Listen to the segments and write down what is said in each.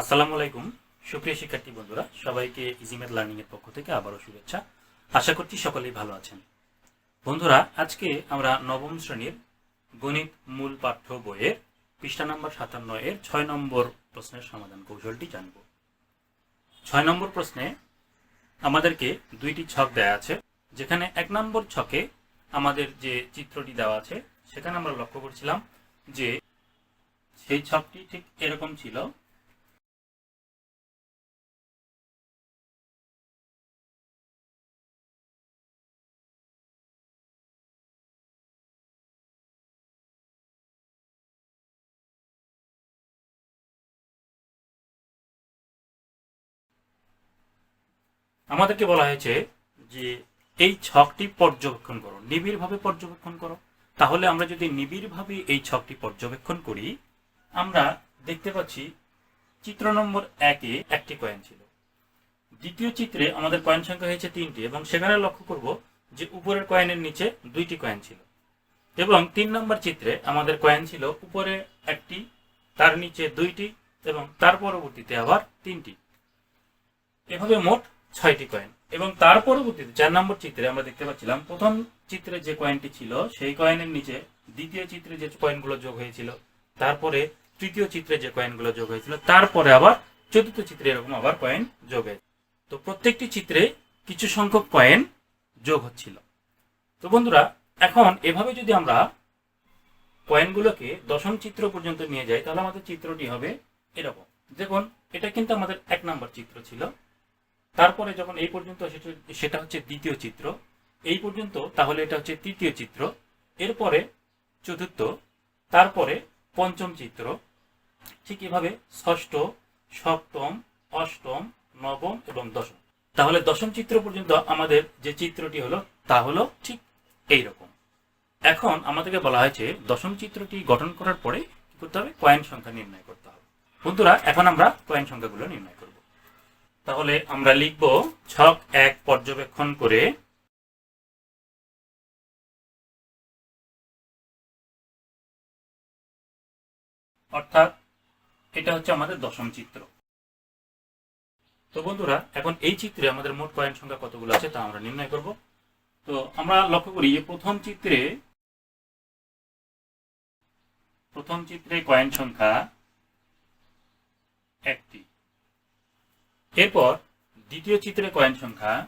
আসসালামু আলাইকুম। সুপ্রিয় শিক্ষার্থী বন্ধুরা, সবাইকে ইজিমেট লার্নিং এর পক্ষ থেকে আবারও শুভেচ্ছা। আশা করছি সকলেই ভালো আছেন। বন্ধুরা, আজকে আমরা নবম শ্রেণির গণিত মূল পাঠ্য বইয়ের পৃষ্ঠা নম্বর সাতান্ন এর ছয় নম্বর প্রশ্নের সমাধান কৌশলটি জানব। ছয় নম্বর প্রশ্নে আমাদেরকে দুইটি ছক দেওয়া আছে, যেখানে এক নম্বর ছকে আমাদের যে চিত্রটি দেওয়া আছে, সেখানে আমরা লক্ষ্য করছিলাম যে সেই ছকটি ঠিক এরকম ছিল আমাদেরকে বলা হয়েছে যে এই ছকটি পর্যবেক্ষণ করো, নিবিড়ভাবে পর্যবেক্ষণ করো। তাহলে আমরা যদি নিবিড়ভাবে এই ছকটি পর্যবেক্ষণ করি, আমরা দেখতে পাচ্ছি চিত্র নম্বর একে একটি কয়েন ছিল। দ্বিতীয় চিত্রে আমাদের কয়েন সংখ্যা হয়েছে তিনটি এবং সেখানে লক্ষ্য করব যে উপরের কয়েনের নিচে দুইটি কয়েন ছিল। এবং তিন নম্বর চিত্রে আমাদের কয়েন ছিল উপরে একটি, তার নিচে দুইটি এবং তার পরবর্তীতে আবার তিনটি। এভাবে মোট ছয়টি কয়েন এবং তার পরবর্তীতে চার নম্বর চিত্রে আমরা দেখতে পাচ্ছিলাম, প্রথম চিত্রে যে কয়েনটি ছিল, সেই কয়েনের নিচে দ্বিতীয় চিত্রে যে কয়েনগুলো যোগ হয়েছিল, তারপরে তৃতীয় চিত্রে যে কয়েনগুলো যোগ হয়েছিল, তারপরে আবার চতুর্থ চিত্রে এরকম আবার কয়েন যোগ হয়েছে। তো প্রত্যেকটি চিত্রে কিছু সংখ্যক কয়েন যোগ হচ্ছিল। তো বন্ধুরা, এখন এভাবে যদি আমরা কয়েনগুলোকে দশম চিত্র পর্যন্ত নিয়ে যাই, তাহলে আমাদের চিত্রটি হবে এরকম। দেখুন, এটা কিন্তু আমাদের এক নম্বর চিত্র ছিল। তারপরে যখন এই পর্যন্ত সেটা- হচ্ছে দ্বিতীয় চিত্র, এই পর্যন্ত তাহলে এটা হচ্ছে তৃতীয় চিত্র, এরপরে চতুর্থ, তারপরে পঞ্চম চিত্র, ঠিক এভাবে ষষ্ঠ, সপ্তম, অষ্টম, নবম এবং দশম। তাহলে দশম চিত্র পর্যন্ত আমাদের যে চিত্রটি হলো, তা হলো ঠিক এই রকম এখন আমাদেরকে বলা হয়েছে দশম চিত্রটি গঠন করার পরে কি করতে হবে? কয়েন সংখ্যা নির্ণয় করতে হবে। বন্ধুরা, এখন আমরা কয়েন সংখ্যাগুলো নির্ণয় তাহলে আমরা লিখব ছক এক পর্যবেক্ষণ করে অর্থাৎ এটা হচ্ছে আমাদের দশম চিত্র। তো বন্ধুরা, এখন এই চিত্রে আমাদের মোট কয়েন সংখ্যা কতগুলো আছে তা আমরা নির্ণয় করব। তো আমরা লক্ষ্য করি যে প্রথম চিত্রে প্রথম চিত্রে কয়েন সংখ্যা একটি। এরপর দ্বিতীয় চিত্রে কয়েন সংখ্যা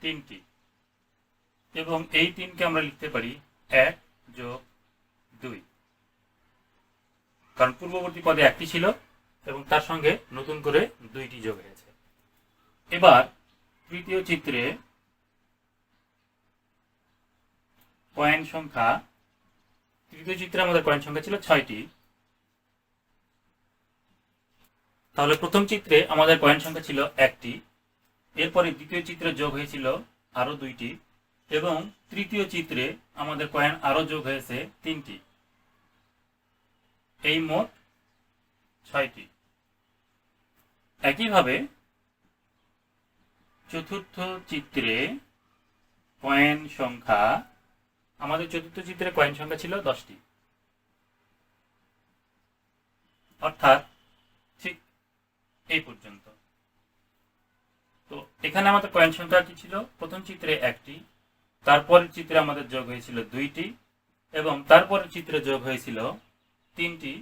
তিনটি। এবং এই তিনকে আমরা লিখতে পারি এক যোগ দুই। কারণ পূর্ববর্তী পদে একটি ছিল এবং তার সঙ্গে নতুন করে দুইটি যোগ হয়েছে। এবার তৃতীয় চিত্রে কয়েন সংখ্যা, তৃতীয় চিত্রে আমাদের কয়েন সংখ্যা ছিল ছয়টি। তাহলে প্রথম চিত্রে আমাদের কয়েন সংখ্যা ছিল একটি, এরপরে দ্বিতীয় চিত্রে যোগ হয়েছিল আরও দুইটি, এবং তৃতীয় চিত্রে আমাদের কয়েন আরও যোগ হয়েছে তিনটি। এই মোট ছয়টি। একইভাবে চতুর্থ চিত্রে কয়েন সংখ্যা, আমাদের চতুর্থ চিত্রে কয়েন সংখ্যা ছিল দশটি। অর্থাৎ এই পর্যন্ত। তো এখানে আমাদের কয়েন সংখ্যা কি ছিল? প্রথম চিত্রে একটি, তারপরের চিত্রে আমাদের যোগ হয়েছিল দুইটি, এবং তারপরের চিত্রে যোগ হয়েছিল তিনটি,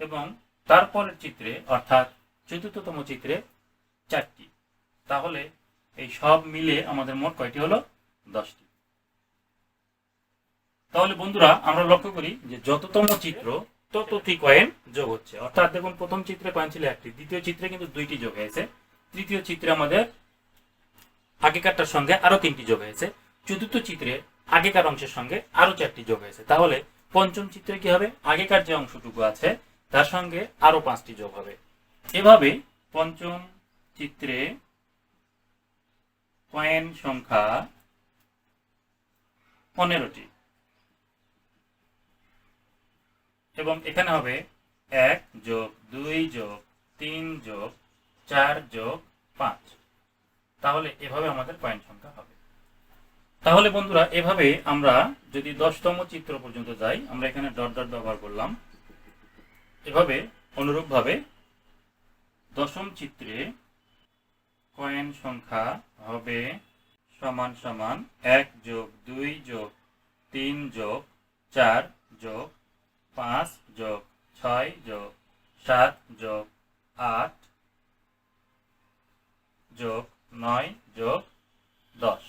এবং তারপরের চিত্রে, অর্থাৎ চতুর্থতম চিত্রে চারটি। তাহলে এই সব মিলে আমাদের মোট কয়টি হলো? দশটি। তাহলে বন্ধুরা, আমরা লক্ষ্য করি যে যততম চিত্র ততটি কয়েন যোগ হচ্ছে। অর্থাৎ দেখুন, প্রথম চিত্রে কয়েন ছিল একটি, দ্বিতীয় চিত্রে কিন্তু দুইটি যোগ হয়েছে। তৃতীয় চিত্রে আমাদের আগেকারটার সঙ্গে আরও তিনটি যোগ হয়েছে। চতুর্থ চিত্রে আগেকার অংশের সঙ্গে আরও চারটি যোগ হয়েছে। তাহলে পঞ্চম চিত্রে কি হবে? আগেকার যে অংশটুকু আছে, তার সঙ্গে আরও পাঁচটি যোগ হবে। এভাবে পঞ্চম চিত্রে কয়েন সংখ্যা পনেরোটি। এবং এখানে হবে এক যোগ দুই যোগ তিন যোগ চার যোগ পাঁচ। তাহলে এভাবে আমাদের কয়েন সংখ্যা হবে। তাহলে বন্ধুরা, এভাবে আমরা যদি দশতম চিত্র পর্যন্ত যাই, আমরা এখানে ডট ডট ব্যবহার করলাম। এভাবে অনুরূপভাবে দশম চিত্রে কয়েন সংখ্যা হবে সমান সমান এক যোগ দুই যোগ তিন যোগ চার যোগ পাঁচ যোগ ছয় যোগ সাত যোগ আট যোগ নয় যোগ দশ।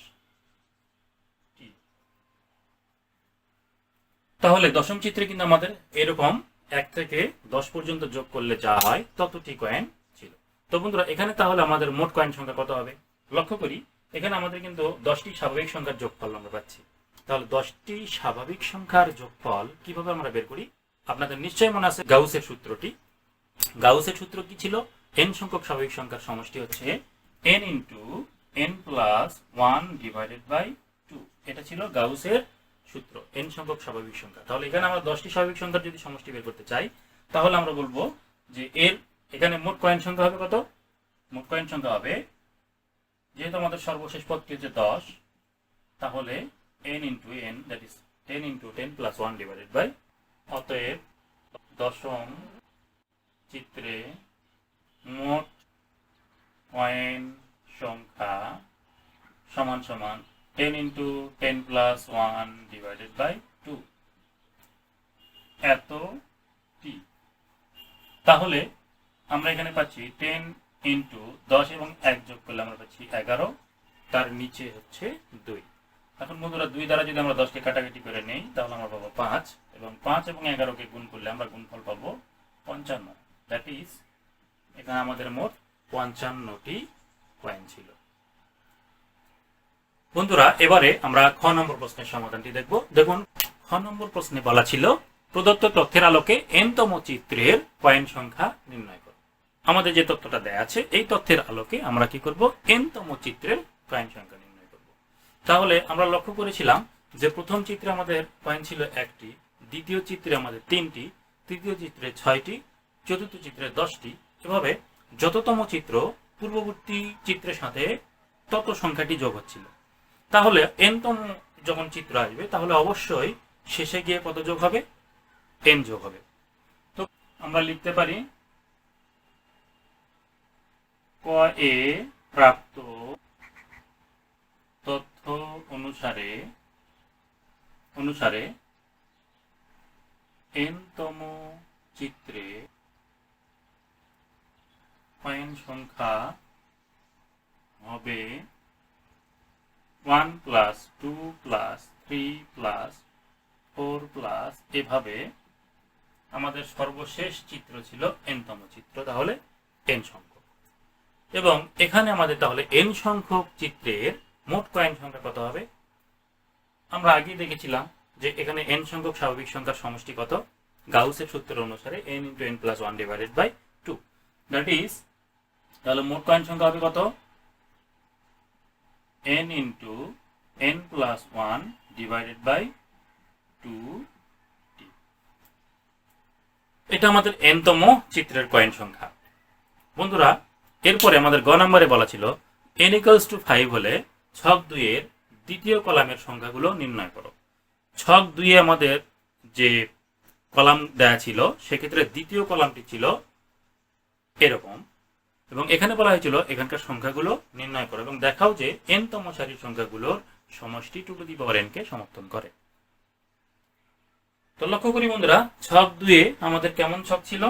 তাহলে দশম চিত্রে কিন্তু আমাদের এরকম এক থেকে দশ পর্যন্ত যোগ করলে যা হয় ততটি কয়েন ছিল। তো বন্ধুরা, এখানে তাহলে আমাদের মোট কয়েন সংখ্যা কত হবে? লক্ষ্য করি, এখানে আমাদের কিন্তু দশটি স্বাভাবিক সংখ্যার যোগফল আমরা পাচ্ছি। তাহলে দশটি স্বাভাবিক সংখ্যার যোগফল কীভাবে আমরা বের করি? আপনাদের নিশ্চয়ই মনে আছে গাউসের সূত্রটি। গাউসের সূত্র কি ছিল? এন সংখ্যক স্বাভাবিক সংখ্যার সমষ্টি হচ্ছে N into N plus one divided by two এটা ছিল গাউসের সূত্র এন সংখ্যক স্বাভাবিক সংখ্যা। তাহলে এখানে আমরা দশটি স্বাভাবিক সংখ্যার যদি সমষ্টি বের করতে চাই, তাহলে আমরা বলব যে এর এখানে মোট কয়েন সংখ্যা হবে কত? মোট কয়েন সংখ্যা হবে, যেহেতু আমাদের সর্বশেষ পদটি হচ্ছে দশ, তাহলে N into N that is ten into ten plus one divided by অতএব দশম চিত্রে মোট কয়েন সংখ্যা সমান সমান ten into ten plus one divided by two এত টি তাহলে আমরা এখানে পাচ্ছি টেন ইন্টু দশ এবং এক যোগ করলে আমরা পাচ্ছি এগারো। তার নিচে হচ্ছে দুই। এখন বন্ধুরা, দুই দ্বারা যদি আমরা দশকে কাটাকাটি করে নেই, তাহলে আমরা পাবো পাঁচ এবং পাঁচ এবং এগারোকে গুণ করলে আমরা গুণফল পাবো পঞ্চান্ন। দ্যাট ইজ এখানে আমাদের মোট পঞ্চান্নটি কয়েন ছিল। বন্ধুরা, এবারে আমরা খ নম্বর প্রশ্নের সমাধানটি দেখব। দেখুন, খ নম্বর প্রশ্নে বলা ছিল, প্রদত্ত তথ্যের আলোকে এনতম চিত্রের কয়েন সংখ্যা নির্ণয় করো। আমাদের যে তথ্যটা দেয়া আছে, এই তথ্যের আলোকে আমরা কি করব? এনতম চিত্রের কয়েন সংখ্যা তাহলে আমরা লক্ষ্য করেছিলাম যে প্রথম চিত্রে আমাদের কয়েন ছিল একটি, দ্বিতীয় চিত্রে আমাদের তিনটি, তৃতীয় চিত্রে ছয়টি, চতুর্থ চিত্রে দশটি। এভাবে যততম চিত্র পূর্ববর্তী চিত্রের সাথে তত সংখ্যাটি যোগ হচ্ছিল। তাহলে এনতম যখন চিত্র আসবে, তাহলে অবশ্যই শেষে গিয়ে কত যোগ হবে? এন যোগ হবে। তো আমরা লিখতে পারি ক এ প্রাপ্ত তথ্য অনুসারে অনুসারে এনতম চিত্রে কয়েন সংখ্যা হবে one plus two plus three plus four plus এভাবে আমাদের সর্বশেষ চিত্র ছিল এনতম চিত্র, তাহলে এন সংখ্যক। এবং এখানে আমাদের তাহলে এন সংখ্যক চিত্রের মোট কয়েন সংখ্যা কত হবে? আমরা আগেই দেখেছিলাম যে এখানে এন সংখ্যক স্বাভাবিক সংখ্যার সমষ্টি কত? গাউসের সূত্র অনুসারে n into n plus one divided by two that is তাহলে মোট কয়েন সংখ্যা হবে কত? N n plus 1 divided by 2 t. এটা আমাদের nতম চিত্রের কয়েন সংখ্যা। বন্ধুরা, এরপরে আমাদের গ নম্বরে বলা ছিল n equals to 5 হলে ছক দুইয়ের দ্বিতীয় কলামের সংখ্যাগুলো নির্ণয় করো। ছক দুইয়ে আমাদের যে কলাম দেয়া ছিল, সেক্ষেত্রে দ্বিতীয় কলামটি ছিল এরকম। এবং এখানে বলা হয়েছিল এখানকার সংখ্যাগুলো নির্ণয় করো এবং দেখাও যে এন তম সারির সংখ্যাগুলোর সমষ্টি two to the power n কে সমর্থন করে। তো লক্ষ্য করি বন্ধুরা, ছক দুয়ে আমাদের কেমন ছক ছিল?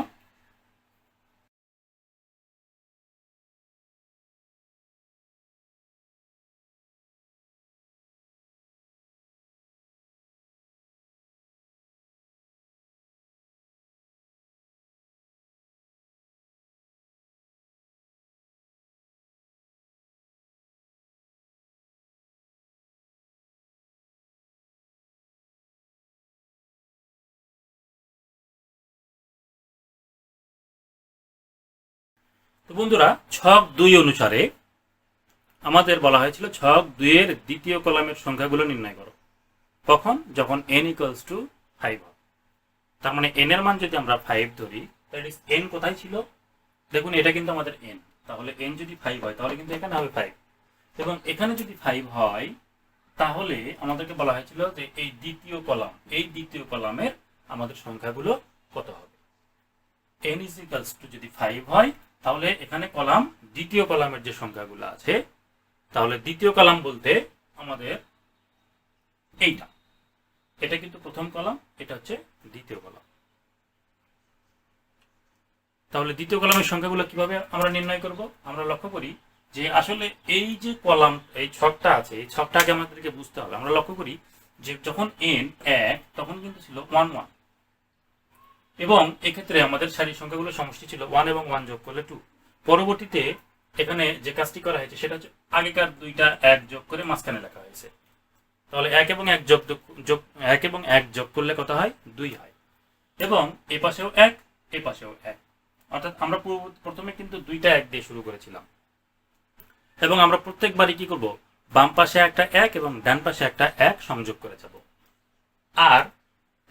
তো বন্ধুরা, ছক দুই অনুসারে আমাদের বলা হয়েছিল ছক দুইয়ের দ্বিতীয় কলামের সংখ্যাগুলো নির্ণয় করো। কখন? যখন এন ইকুয়ালস টু ফাইভ হবে তার মানে এন এর মান যদি আমরা ফাইভ ধরি ইজ এন কোথায় ছিল? দেখুন, এটা কিন্তু আমাদের এন তাহলে এন যদি ফাইভ হয়, তাহলে কিন্তু এখানে হবে ফাইভ এবং এখানে যদি ফাইভ হয়, তাহলে আমাদেরকে বলা হয়েছিল যে এই দ্বিতীয় কলাম, এই দ্বিতীয় কলামের আমাদের সংখ্যাগুলো কত হবে? এন ইজ ইকালস টু যদি ফাইভ হয় তাহলে এখানে কলাম দ্বিতীয় কলামের যে সংখ্যাগুলো আছে, তাহলে দ্বিতীয় কলাম বলতে আমাদের এইটা। এটা কিন্তু প্রথম কলাম, এটা হচ্ছে দ্বিতীয় কলাম। তাহলে দ্বিতীয় কলামের সংখ্যাগুলো কীভাবে আমরা নির্ণয় করব? আমরা লক্ষ্য করি যে আসলে এই যে কলাম, এই ছকটা আছে, এই ছকটাকে আমাদেরকে বুঝতে হবে। আমরা লক্ষ্য করি যে যখন এন এক, তখন কিন্তু ছিল ওয়ান ওয়ান এবং এক্ষেত্রে আমাদের সারির সংখ্যাগুলো সমষ্টি ছিল ওয়ান এবং ওয়ান যোগ করলে টু পরবর্তীতে এখানে যে কাজটি করা হয়েছে, সেটা হচ্ছে আগেকার দুইটা এক যোগ করে মাঝখানে লেখা হয়েছে। তাহলে এক এবং এক যোগ যোগ এক এবং এক যোগ করলে কত হয়? দুই হয়। এবং এ পাশেও এক, এ পাশেও এক। অর্থাৎ আমরা প্রথমে কিন্তু দুইটা এক দিয়ে শুরু করেছিলাম। এবং আমরা প্রত্যেকবারই কি করব? বাম পাশে একটা এক এবং ডান পাশে একটা এক সংযোগ করে যাব। আর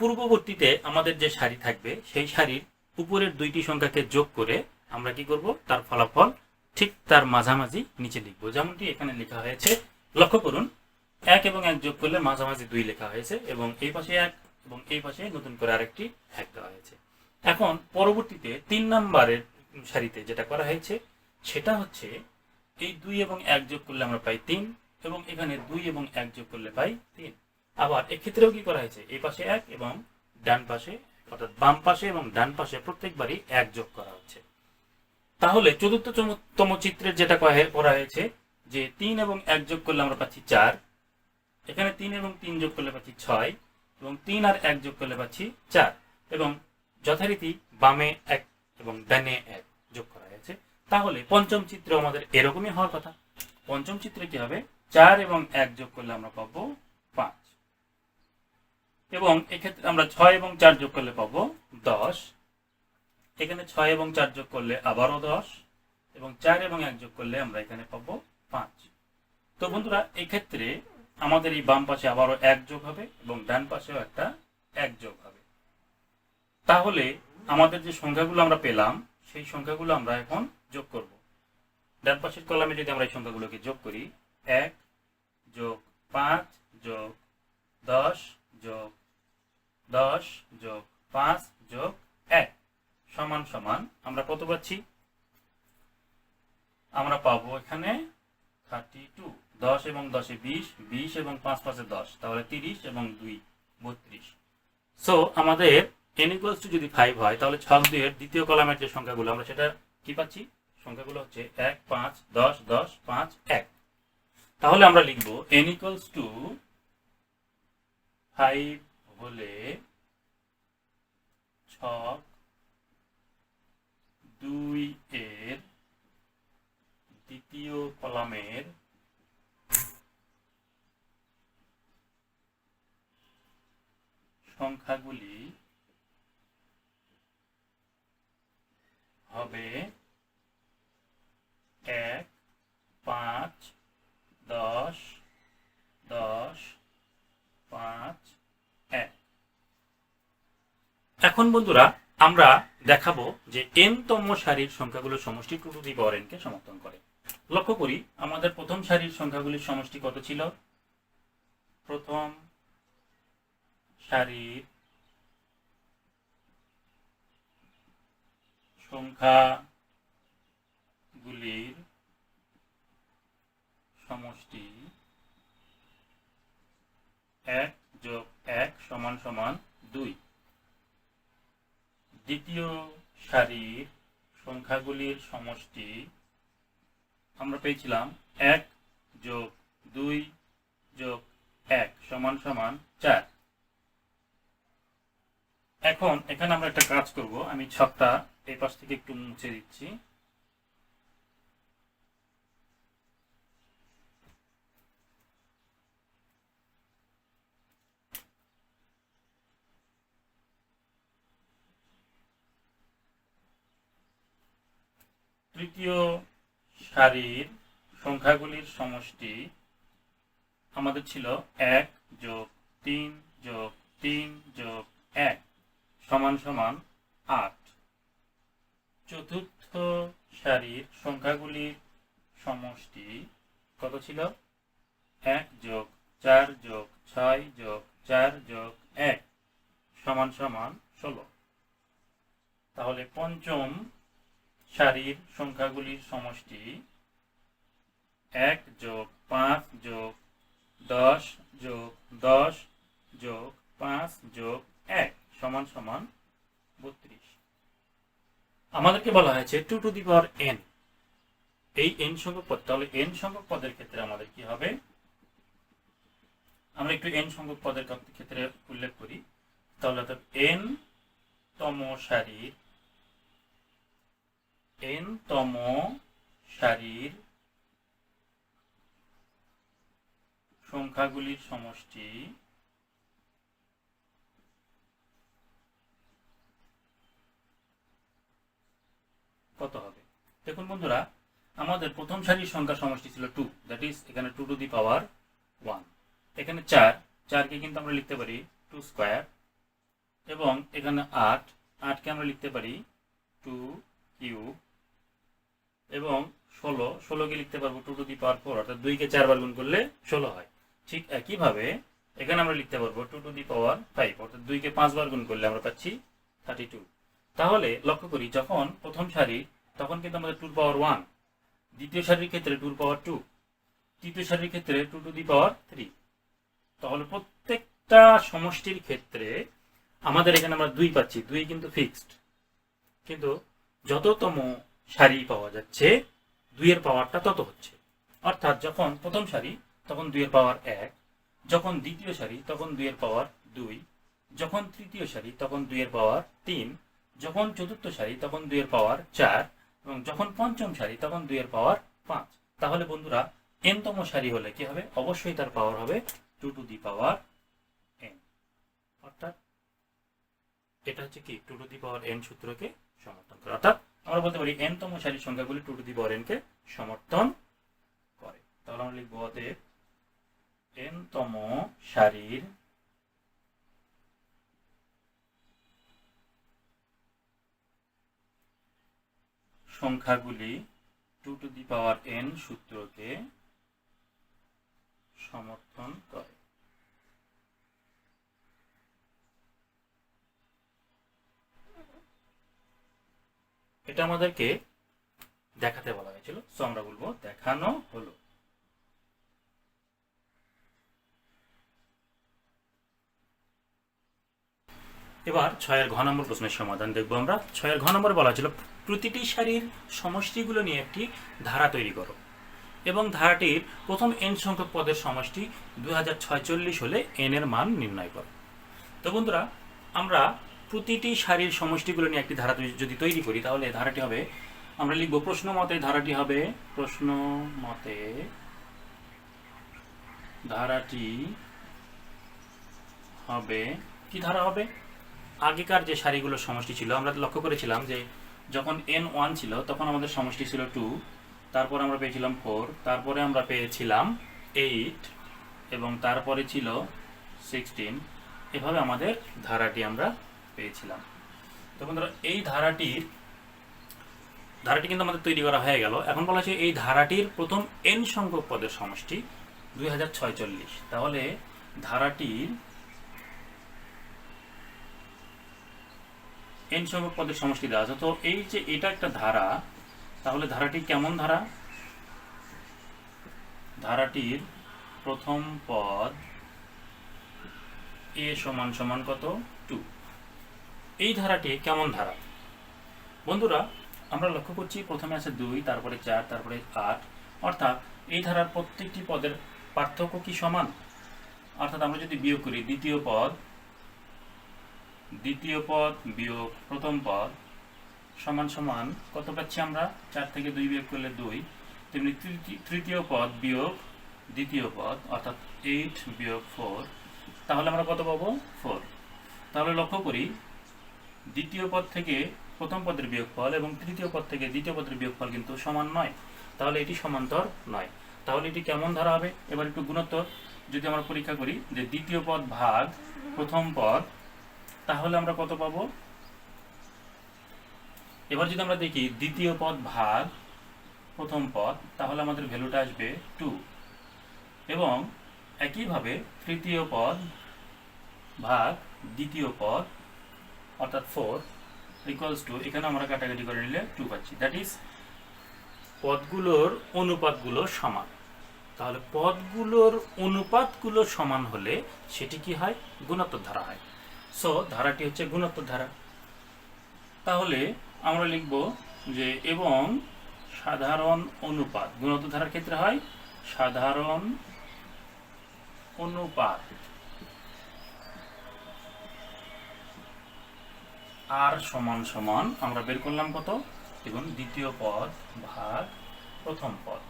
পূর্ববর্তীতে আমাদের যে সারি থাকবে, সেই সারির উপরের দুইটি সংখ্যাকে যোগ করে আমরা কি করব? তার ফলাফল ঠিক তার মাঝামাঝি নিচে লিখব। যেমনটি এখানে লেখা হয়েছে, লক্ষ্য করুন, এক এবং এক যোগ করলে মাঝামাঝি দুই লেখা হয়েছে এবং এই পাশে এক এবং এই পাশে নতুন করে আরেকটি এক দেওয়া হয়েছে। এখন পরবর্তীতে তিন নাম্বারের সারিতে যেটা করা হয়েছে, সেটা হচ্ছে এই দুই এবং এক যোগ করলে আমরা পাই তিন এবং এখানে দুই এবং এক যোগ করলে পাই তিন। আবার এক্ষেত্রেও কি করা হয়েছে? এই পাশে এক এবং ডান পাশে, অর্থাৎ বাম পাশে এবং ডান পাশে প্রত্যেকবারই এক যোগ করা হচ্ছে। তাহলে চতুর্থতম চিত্রের যেটা করা- হয়েছে, যে তিন এবং এক যোগ করলে আমরা পাচ্ছি চার। এখানে তিন এবং তিন যোগ করলে পাচ্ছি ছয় এবং তিন আর এক যোগ করলে পাচ্ছি চার এবং যথারীতি বামে এক এবং ডানে এক যোগ করা হয়েছে। তাহলে পঞ্চম চিত্র আমাদের এরকমই হওয়ার কথা। পঞ্চম চিত্রে কি হবে? চার এবং এক যোগ করলে আমরা পাবো পাঁচ। এবং এক্ষেত্রে আমরা ছয় এবং চার যোগ করলে পাবো দশ। এখানে ছয় এবং চার যোগ করলে আবারও দশ এবং চার এবং এক যোগ করলে আমরা এখানে পাবো পাঁচ। তো বন্ধুরা, এক্ষেত্রে আমাদের এই বাম পাশে আবারও এক যোগ হবে এবং ডান পাশেও একটা এক যোগ হবে। তাহলে আমাদের যে সংখ্যাগুলো আমরা পেলাম, সেই সংখ্যাগুলো আমরা এখন যোগ করব। ডান পাশের কলামে যদি আমরা এই সংখ্যাগুলোকে যোগ করি, এক যোগ পাঁচ যোগ দশ যোগ দশ যোগ পাঁচ যোগ এক। সমান সমান আমরা কত পাচ্ছি? আমরা পাবো এখানে থার্টি টু দশ এবং দশে বিশ বিশ এবং পাঁচ পাঁচে দশ। তাহলে তিরিশ এবং দুই, বত্রিশ। সো আমাদের এন ইকুয়ালস টু যদি ফাইভ হয়, তাহলে ছক দুইয়ের দ্বিতীয় কলামের যে সংখ্যাগুলো, আমরা সেটা কি পাচ্ছি? সংখ্যাগুলো হচ্ছে এক, পাঁচ, দশ দশ, পাঁচ, এক। তাহলে আমরা লিখব এন ইকুয়ালস টু ফাইভ হলে ছক দুই এর দ্বিতীয় কলামের সংখ্যাগুলি হবে এক পাঁচ দশ দশ পাঁচ এক এখন বন্ধুরা, আমরা দেখাবো যে এন তম সারির সংখ্যাগুলোর সমষ্টি two to the power n কে সমর্থন করে। লক্ষ্য করি, আমাদের প্রথম সারির সংখ্যাগুলির সমষ্টি কত ছিল? প্রথম সারির সংখ্যাগুলির সমষ্টি এক যোগ এক সমান সমান দুই দ্বিতীয় সারির সংখ্যাগুলির সমষ্টি আমরা পেয়েছিলাম এক যোগ দুই যোগ এক সমান সমান চার। এখন এখানে আমরা একটা কাজ করব, আমি ছকটা এই পাশ থেকে একটু মুছে দিচ্ছি তৃতীয় সারির সংখ্যাগুলির সমষ্টি আমাদের ছিল এক যোগ তিন যোগ তিন যোগ এক সমান সমান আট। চতুর্থ সারির সংখ্যাগুলির সমষ্টি কত ছিল? এক যোগ চার যোগ ছয় যোগ চার যোগ এক সমান সমান ষোলো। তাহলে পঞ্চম সারির সংখ্যাগুলির সমষ্টি এক যোগ পাঁচ যোগ দশ যোগ দশ যোগ পাঁচ যোগ এক সমান সমান বত্রিশ। আমাদেরকে বলা হয়েছে two to the power n এই এন সংখ্যক পদ, তাহলে এন সংখ্যক পদের ক্ষেত্রে আমাদের কি হবে? আমরা একটু এন সংখ্যক পদের ক্ষেত্রে উল্লেখ করি। তাহলে অর্থাৎ এন তম সারির এন তম সারির সংখ্যাগুলির সমষ্টি কত হবে? দেখুন বন্ধুরা, আমাদের প্রথম সারির সংখ্যা সমষ্টি ছিল টু দ্যাট ইজ এখানে two to the power one এখানে চার, চারকে কিন্তু আমরা লিখতে পারি টু স্কোয়ার এবং এখানে আট, আটকে আমরা লিখতে পারি টু কিউব এবং ষোলো, ষোলোকে লিখতে পারব two to the power four অর্থাৎ দুইকে চারবার গুণ করলে ষোলো হয়। ঠিক একইভাবে এখানে আমরা লিখতে পারব two to the power five অর্থাৎ দুইকে পাঁচবার গুণ করলে আমরা পাচ্ছি থার্টি টু তাহলে লক্ষ্য করি, যখন প্রথম সারি, তখন কিন্তু আমাদের টুর পাওয়ার ওয়ান দ্বিতীয় সারির ক্ষেত্রে টুর পাওয়ার টু তৃতীয় সারির ক্ষেত্রে two to the power three তাহলে প্রত্যেকটা সমষ্টির ক্ষেত্রে আমাদের এখানে আমরা দুই পাচ্ছি, দুই কিন্তু ফিক্সড কিন্তু যততম সারি পাওয়া যাচ্ছে, দুইয়ের পাওয়ারটা তত হচ্ছে। অর্থাৎ যখন প্রথম সারি তখন দুইয়ের পাওয়ার এক, যখন দ্বিতীয় সারি, তখন দুইয়ের পাওয়ার দুই, যখন তৃতীয় সারি, তখন দুইয়ের পাওয়ার তিন, যখন চতুর্থ সারি, তখন দুইয়ের পাওয়ার চার, এবং যখন পঞ্চম সারি, তখন দুইয়ের পাওয়ার পাঁচ। তাহলে বন্ধুরা এনতম সারি হলে কি হবে? অবশ্যই তার পাওয়ার হবে two to the power n অর্থাৎ এটা হচ্ছে কি? Two to the power n সূত্রকে সমর্থন করে। অর্থাৎ আমরা বলতে পারি এন তম সারির সংখ্যাগুলি two to the power n কে সমর্থন করে। তাহলে আমরা লিখব অতএব এন তম সারির সংখ্যাগুলি two to the power n সূত্রকে সমর্থন করে। এটা আমাদেরকে দেখাতে বলা হয়েছিল সো আমরা বলব দেখানো হলো। এবার ছয়ের ঘ নম্বর প্রশ্নের সমাধান দেখব আমরা। ছয়ের ঘ নম্বরে বলা ছিল, প্রতিটি সারির সমষ্টিগুলো নিয়ে একটি ধারা তৈরি করো। এবং ধারাটির প্রথম এন সংখ্যক পদের সমষ্টি দুই হলে এন এর মান নির্ণয় করো। তো বন্ধুরা, আমরা প্রতিটি সারির সমষ্টিগুলো নিয়ে একটি ধারা যদি তৈরি করি, তাহলে ধারাটি হবে, আমরা লিখব প্রশ্ন মতে, ধারাটি হবে প্রশ্ন মতে ধারাটি হবে, কি ধারা হবে? আগেকার যে সারিগুলোর সমষ্টি ছিল, আমরা লক্ষ্য করেছিলাম যে যখন এন ওয়ান ছিল, তখন আমাদের সমষ্টি ছিল টু তারপর আমরা পেয়েছিলাম ফোর তারপরে আমরা পেয়েছিলাম এইট এবং তারপরে ছিল সিক্সটিন এভাবে আমাদের ধারাটি আমরা পেয়েছিলাম। তো বন্ধুরা, এই ধারাটির, ধারাটি কিন্তু আমাদের তৈরি করা হয়ে গেল। এখন বলা হচ্ছে এই ধারাটির প্রথম এন সংখ্যক পদের সমষ্টি দুই তাহলে ধারাটির এন সংখ্যক পদের সমষ্টি দেওয়া আছে। তো এই যে এটা একটা ধারা, তাহলে ধারাটি কেমন ধারা? ধারাটির প্রথম পদ এ সমান সমান কত? টু এই ধারাটি কেমন ধারা? বন্ধুরা, আমরা লক্ষ্য করছি প্রথমে আছে দুই, তারপরে চার, তারপরে আট। অর্থাৎ এই ধারার প্রত্যেকটি পদের পার্থক্য কি সমান? অর্থাৎ আমরা যদি বিয়োগ করি, দ্বিতীয় পদ দ্বিতীয় পদ বিয়োগ প্রথম পদ সমান সমান, কত পাচ্ছি আমরা? চার থেকে দুই বিয়োগ করলে দুই। তেমনি তৃতীয়- পদ বিয়োগ দ্বিতীয় পদ, অর্থাৎ এইট বিয়োগ ফোর তাহলে আমরা কত পাবো? ফোর তাহলে লক্ষ্য করি, দ্বিতীয় পদ থেকে প্রথম পদের বিয়োগফল এবং তৃতীয় পদ থেকে দ্বিতীয় পদের বিয়োগফল কিন্তু সমান নয়। তাহলে এটি সমান্তর নয়। তাহলে এটি কেমন ধরা হবে? এবার একটু গুণোত্তর। যদি আমরা পরীক্ষা করি যে দ্বিতীয় পদ ভাগ প্রথম পদ তাহলে আমরা কত পাবো? এবার যদি আমরা দেখি দ্বিতীয় পদ ভাগ প্রথম পদ, তাহলে আমাদের ভ্যালুটা আসবে টু। এবং একইভাবে তৃতীয় পদ ভাগ দ্বিতীয় পদ, অর্থাৎ ফোর ইকুয়ালস টু এখানে আমরা কাটাকাটি করে নিলে টু পাচ্ছি। দ্যাট ইজ পদগুলোর অনুপাতগুলো সমান। তাহলে পদগুলোর অনুপাতগুলো সমান হলে সেটি কি হয়? গুণোত্তর ধারা হয়। সো ধারাটি হচ্ছে গুণোত্তর ধারা। তাহলে আমরা লিখব যে এবং সাধারণ অনুপাত গুণোত্তর ধারার ক্ষেত্রে হয় সাধারণ অনুপাত। আর সমান সমান আমরা বের করলাম কত? দেখুন দ্বিতীয় পদ ভাগ প্রথম পদ,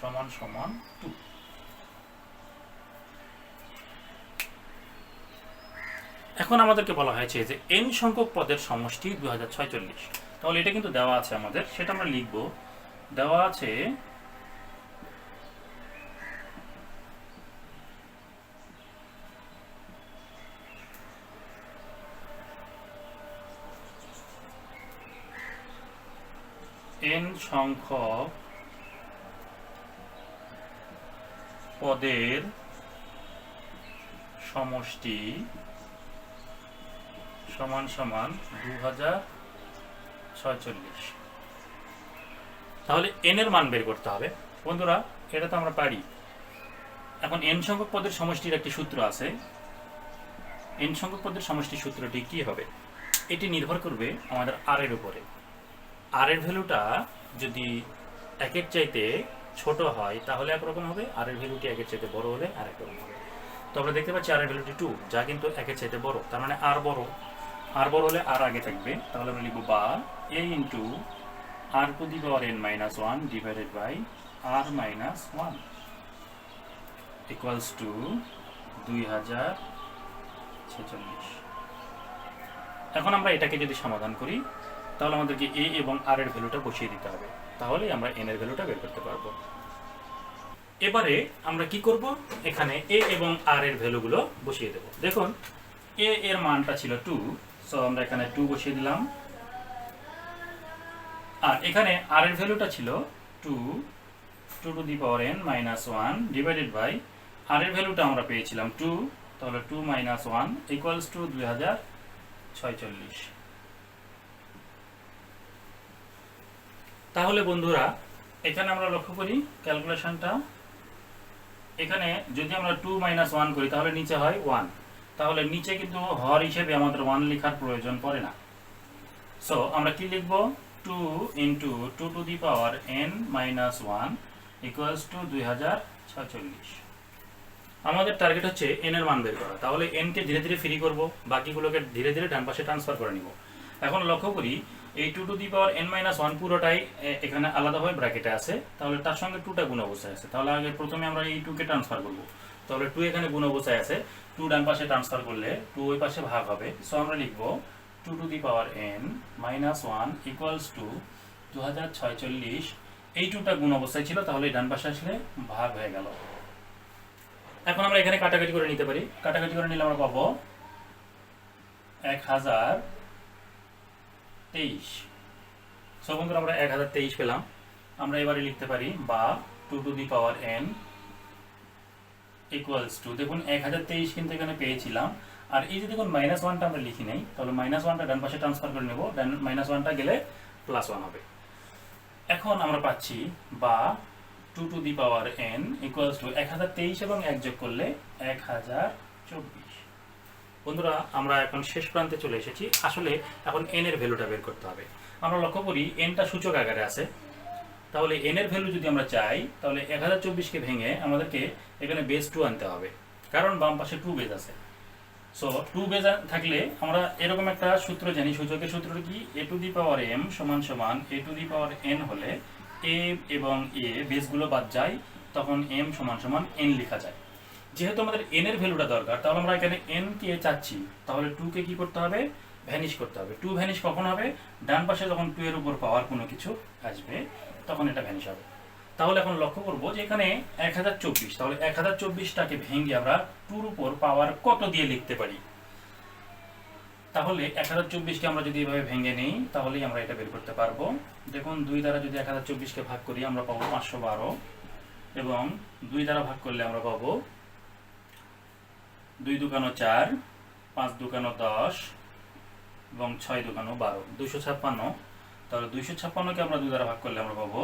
সমান সমান টু। এখন আমাদেরকে বলা হয়েছে যে এন সংখ্যক পদের সমষ্টি দু তাহলে এটা কিন্তু দেওয়া আছে আমাদের, সেটা আমরা লিখব। দেওয়া আছে এন সংখ্যক পদের সমষ্টি সমান সমান দু তাহলে এন এর মান বের করতে হবে। বন্ধুরা, এটা তো আমরা পারি। এখন এন সংখ্যক পদের সমষ্টির একটি সূত্র আছে। এন সংখ্যক পদের সমষ্টি সূত্রটি কি হবে? এটি নির্ভর করবে আমাদের আর এর উপরে। আর এর ভ্যালুটা যদি একের চাইতে ছোট হয়, তাহলে একরকম হবে। আর এর ভ্যালুটি একের চাইতে বড় হলে আর হবে। তো আমরা দেখতে পাচ্ছি আর এর ভ্যালুটি টু যা কিন্তু একের চাইতে বড়। তার মানে আর বড়। আর বড় হলে আর আগে থাকবে। তাহলে আমরা লিখব বা a into r to the power n minus one divided by r minus one equals to দুই হাজার ছেচল্লিশ। এখন আমরা এটাকে যদি সমাধান করি, তাহলে আমাদেরকে এ এবং আর এর ভ্যালুটা বসিয়ে দিতে হবে। তাহলেই আমরা এন এর ভ্যালুটা বের করতে পারব। এবারে আমরা কি করব? এখানে এ এবং আর এর ভ্যালুগুলো বসিয়ে দেব। দেখুন এ এর মানটা ছিল টু সো আমরা এখানে টু বসিয়ে দিলাম। আর এখানে আর এর ভ্যালুটা ছিল two two to the power n minus one divided by r এর ভ্যালুটা আমরা পেয়েছিলাম টু তাহলে two minus one equals to দুই হাজার ছয়চল্লিশ। তাহলে বন্ধুরা, এখানে আমরা লক্ষ্য করি ক্যালকুলেশনটা এখানে যদি আমরা টু মাইনাস ওয়ান করি, তাহলে নিচে হয় ওয়ান তাহলে নিচে কিন্তু হর হিসেবে আমাদের ওয়ান লেখার প্রয়োজন পড়ে না। সো আমরা কি লিখব? Two into two to the power n minus one equals to দুই হাজার ছয়চল্লিশ। আমাদের টার্গেট হচ্ছে এন এর মান বের করা। তাহলে এন কে ধীরে ধীরে ফ্রি করব, বাকিগুলোকে ধীরে ধীরে ডান পাশে ট্রান্সফার করে নিব। এখন লক্ষ্য করি, এই two to the power n minus one পুরোটাই এখানে আলাদাভাবে ব্র্যাকেটে আছে। তাহলে তার সঙ্গে টুটা গুণ অবস্থায় আছে। তাহলে আগে প্রথমে আমরা এই টুকে ট্রান্সফার করব। তাহলে টু এখানে গুণ অবস্থায় আছে। টু ডান পাশে ট্রান্সফার করলে টু ওই পাশে ভাগ হবে। সো আমরা লিখব two to the power n minus one equals to দু হাজার ছয়চল্লিশ। এই টুটা গুণ অবস্থায় ছিল, তাহলে ডান পাশে আসলে ভাগ হয়ে গেল। এখন আমরা এখানে কাটাকাটি করে নিতে পারি। কাটাকাটি করে নিলে আমরা পাবো এক হাজার তেইশ। সো বন্ধুরা, আমরা এক হাজার তেইশ পেলাম। আমরা এবারে লিখতে পারি বা two to the power n equals to দেখুন, এক হাজার তেইশ কিন্তু এখানে পেয়েছিলাম। আর এই যে দেখুন মাইনাস ওয়ানটা আমরা লিখি নাই, তাহলে মাইনাস ওয়ানটা ডান পাশে ট্রান্সফার করে নেব ডান মাইনাস ওয়ানটা গেলে প্লাস ওয়ান হবে। এখন আমরা পাচ্ছি বা two to the power n equals to এক হাজার তেইশ এবং এক যোগ করলে এক হাজার চব্বিশ। বন্ধুরা, আমরা এখন শেষ প্রান্তে চলে এসেছি। আসলে এখন এন এর ভ্যালুটা বের করতে হবে। আমরা লক্ষ্য করি এনটা সূচক আকারে আছে। তাহলে এন এর ভ্যালু যদি আমরা চাই, তাহলে এক হাজার চব্বিশকে ভেঙে আমাদেরকে এখানে বেস টু আনতে হবে। কারণ বাম পাশে টু বেজ আছে। সো টু বেজ থাকলে আমরা এরকম একটা সূত্র জানি, সূচকের সূত্রটা কি? এ টু দি পাওয়ার এম সমান সমান এ টু দি পাওয়ার এন হলে এ এবং এ বেসগুলো বাদ যায়, তখন এম সমান সমান এন লেখা যায়। যেহেতু আমাদের এন এর ভ্যালুটা দরকার, তাহলে আমরা এখানে এন কে চাচ্ছি। তাহলে টু কে কি করতে হবে? ভ্যানিশ করতে হবে। টু ভ্যানিশ কখন হবে? ডান পাশে যখন টু এর উপর পাওয়ার কোনো কিছু আসবে, তখন এটা ভ্যানিশ হবে। তাহলে এখন লক্ষ্য করব যে এখানে এক হাজার চব্বিশ, তাহলে এক হাজার চব্বিশটাকে ভেঙে আমরা টুর উপর পাওয়ার কত দিয়ে লিখতে পারি? তাহলে এক হাজার চব্বিশকে আমরা যদি এভাবে ভেঙে নিই, তাহলেই আমরা এটা বের করতে পারব। দেখুন, দুই দ্বারা যদি এক হাজার চব্বিশকে ভাগ করি, আমরা পাবো পাঁচশো বারো। এবং দুই দ্বারা ভাগ করলে আমরা পাবো দুই দুকানো চার, পাঁচ দুকানো দশ এবং ছয় দোকানো বারো। দুশো ছাপ্পান্ন। তাহলে দুইশো ছাপ্পান্নকে আমরা দুই দ্বারা ভাগ করলে আমরা পাবো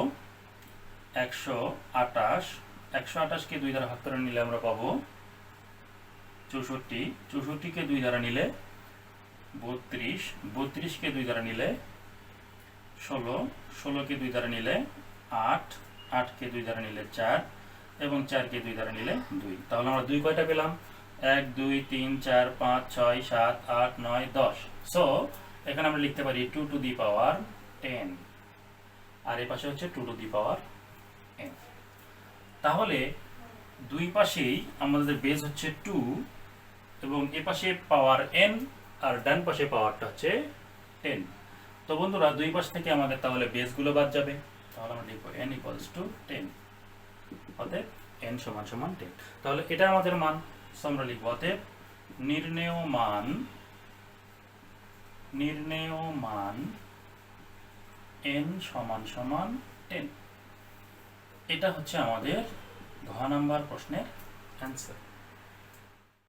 একশো আটাশ একশো আটাশকে দুই দ্বারা ভাগ করে নিলে আমরা পাবো চৌষট্টি। চৌষট্টিকে দুই দ্বারা নিলে বত্রিশ। বত্রিশকে দুই দ্বারা নিলে ষোলো। ষোলোকে দুই দ্বারা নিলে আট। আটকে দুই দ্বারা নিলে চার। এবং চারকে দুই দ্বারা নিলে দুই। তাহলে আমরা দুই কয়টা পেলাম? এক, দুই, তিন, চার, পাঁচ, ছয়, সাত, আট, নয়, দশ। সো এখানে আমরা লিখতে পারি two to the power ten আর এই পাশে হচ্ছে two to the power n তাহলে দুই পাশেই আমাদের বেজ হচ্ছে টু এবং এ পাশে পাওয়ার এন আর ডান পাশে পাওয়ারটা হচ্ছে টেন তো বন্ধুরা, দুই পাশ থেকে আমাদের তাহলে বেসগুলো বাদ যাবে। তাহলে আমরা লিখব এন ইকুয়ালস টু টেন অতএব এন সমান সমান টেন তাহলে এটা আমাদের মান। আমরা লিখব অতএব নির্ণেয় মান নির্ণেয় মান এন সমান সমান টেন এটা হচ্ছে আমাদের ঘ নাম্বার প্রশ্নের অ্যান্সার